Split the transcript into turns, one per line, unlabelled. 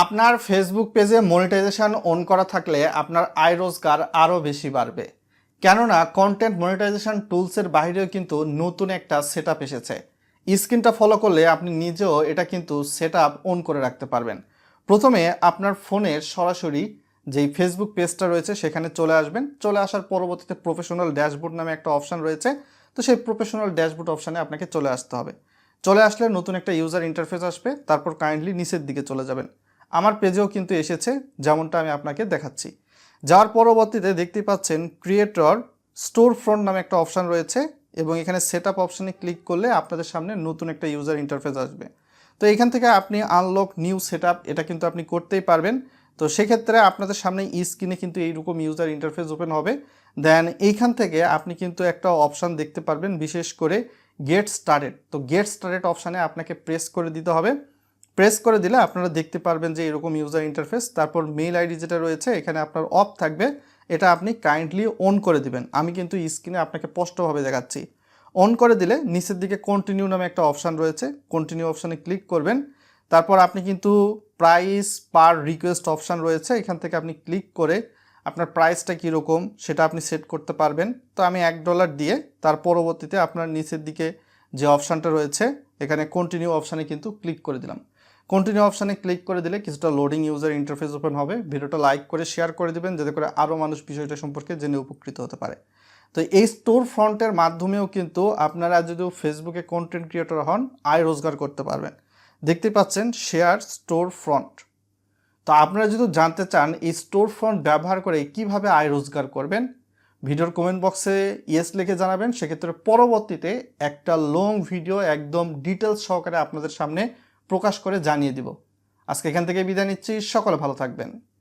আপনার ফেসবুক পেজে monetization on করা থাকলে আপনার আয় রোজগার আরও বেশি বাড়বে। কেননা কন্টেন্ট মনিটাইজেশন টুলসের বাইরেও কিন্তু নতুন একটা সেট এসেছে। স্ক্রিনটা ফলো করলে আপনি নিজেও এটা কিন্তু সেট অন করে রাখতে পারবেন। প্রথমে আপনার ফোনের সরাসরি যেই ফেসবুক পেজটা রয়েছে, সেখানে চলে আসবেন। চলে আসার পরবর্তীতে প্রফেশনাল ড্যাশবোর্ড নামে একটা অপশন রয়েছে। তো সেই প্রফেশনাল ড্যাশবোর্ড অপশানে আপনাকে চলে আসতে হবে। চলে আসলে নতুন একটা ইউজার ইন্টারফেস আসবে। তারপর কাইন্ডলি নিচের দিকে চলে যাবেন। আমার পেজেও কিন্তু এসেছে, যেমনটা আমি আপনাকে দেখাচ্ছি। যার পরবর্তীতে দেখতে পাচ্ছেন ক্রিয়েটর স্টোর ফ্রন্ট নামে একটা অপশান রয়েছে এবং এখানে সেট আপ অপশানে ক্লিক করলে আপনাদের সামনে নতুন একটা ইউজার ইন্টারফেস আসবে। তো এখান থেকে আপনি আনলক নিউ সেট এটা কিন্তু আপনি করতেই পারবেন। তো সেক্ষেত্রে আপনাদের সামনে স্ক্রিনে কিন্তু এইরকম ইউজার ইন্টারফেস ওপেন হবে। দেন এইখান থেকে আপনি কিন্তু একটা অপশান দেখতে পারবেন, বিশেষ করে গেট স্টার্টেড তো গেট স্টার্টেড অপশানে আপনাকে প্রেস করে দিতে হবে। প্রেস করে দিলে আপনারা দেখতে পারবেন যে এরকম ইউজার ইন্টারফেস তারপর মেইল আইডি যেটা রয়েছে, এখানে আপনার অফ থাকবে। এটা আপনি কাইন্ডলি অন করে দিবেন। আমি কিন্তু স্ক্রিনে আপনাকে স্পষ্টভাবে দেখাচ্ছি। অন করে দিলে নিচের দিকে কন্টিনিউ নামে একটা অপশান রয়েছে। কন্টিনিউ অপশানে ক্লিক করবেন। তারপর আপনি কিন্তু প্রাইস পার রিকোয়েস্ট অপশান রয়েছে। এখান থেকে আপনি ক্লিক করে আপনার প্রাইসটা কীরকম, সেটা আপনি সেট করতে পারবেন। তো আমি এক ডলার দিয়ে তার পরবর্তীতে আপনার নিচের দিকে যে অপশানটা রয়েছে, এখানে কন্টিনিউ অপশানে কিন্তু ক্লিক করে দিলাম। কন্টিনিউ অপশানে ক্লিক করে দিলে কিছুটা লোডিং ইউজার ইন্টারফেস ওপেন হবে। ভিডিওটা লাইক করে শেয়ার করে দিবেন, যাতে করে আরও মানুষ বিষয়টা সম্পর্কে জেনে উপকৃত হতে পারে। তো এই স্টোর ফ্রন্টের মাধ্যমেও কিন্তু আপনারা যদি ফেসবুকে কন্টেন্ট ক্রিয়েটর হন, আয় রোজগার করতে পারবেন। দেখতে পাচ্ছেন শেয়ার স্টোর ফ্রন্ট তো আপনারা যদি জানতে চান, এই স্টোর ফ্রন্ট ব্যবহার করে কীভাবে আয় রোজগার করবেন, ভিডিওর কমেন্ট বক্সে ইয়েস লিখে জানাবেন। সেক্ষেত্রে পরবর্তীতে একটা লং ভিডিও একদম ডিটেলস সহকারে আপনাদের সামনে প্রকাশ করে জানিয়ে দিব। আজকে এখান থেকে বিদায় নিচ্ছি। সকলে ভালো থাকবেন।